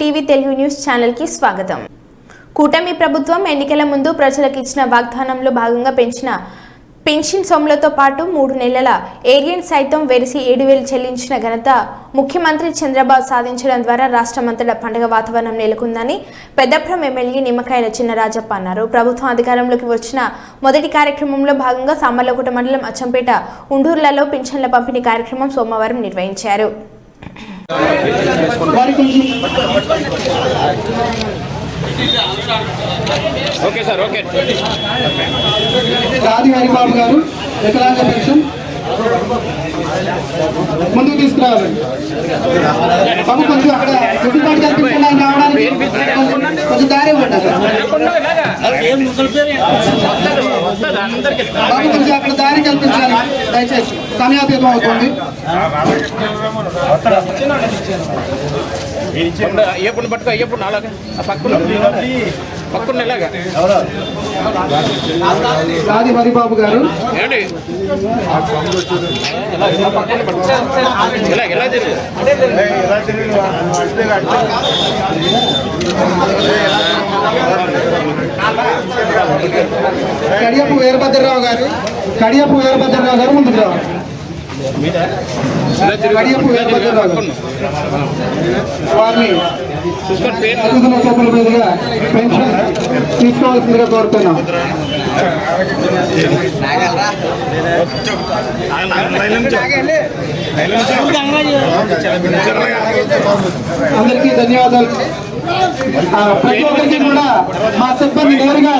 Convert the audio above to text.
TV Telugu news ఛానల్కి స్వాగతం. కూటమి ప్రభుత్వం ఎన్నికల ముందు ప్రజలకు ఇచ్చిన వాగ్దానంలో భాగంగా పెంచిన పెన్షన్ సొమ్ములతో పాటు మూడు నెలల ఏరియన్ సైతం వెరిసి ఏడు వేలు చెల్లించిన ఘనత ముఖ్యమంత్రి చంద్రబాబు సాధించడం ద్వారా రాష్ట్రమంతటా పండుగ వాతావరణం నెలకొందని పెద్దపురం ఎమ్మెల్యే నిమ్మకాయల చిన్నరాజప్ప అన్నారు. ప్రభుత్వం అధికారంలోకి వచ్చిన మొదటి కార్యక్రమంలో భాగంగా సామర్లకోట మండలం అచ్చంపేట ఉండూర్లలో పింఛన్ల పంపిణీ కార్యక్రమం సోమవారం నిర్వహించారు. Okay sir okay. Gadi Haribabu గారు వికలాంగ పెన్షన్. ముందుకు తీసుకురావాలి. బాబు కొంచెం అక్కడ అక్కడ. దారి కల్పించాలి దయచేసి సమయాతీతం అవుతుంది అయ్యప్పుడు పట్టుకో అయ్యప్పుడు అలాగే పక్కన పక్కన ఇలాగా గాది హరిబాబు గారు ఏమండి ఇలా ఇలా తిరుగు కడియపు వీరభద్రరావు గారు కడియపు వీరభద్రరావు గారు ముందుకు రావాలి. కడియపు వీరభద్రరావు గారు. పక్కన వారిని అతిథుల చేతుల మీదుగా పెన్షన్ తీసుకోవాల్సిందిగా కోరుతున్నాం. అందరికీ ధన్యవాదాలు. ప్రతి ఒక్కరికి కూడా మా సిబ్బంది నేరుగా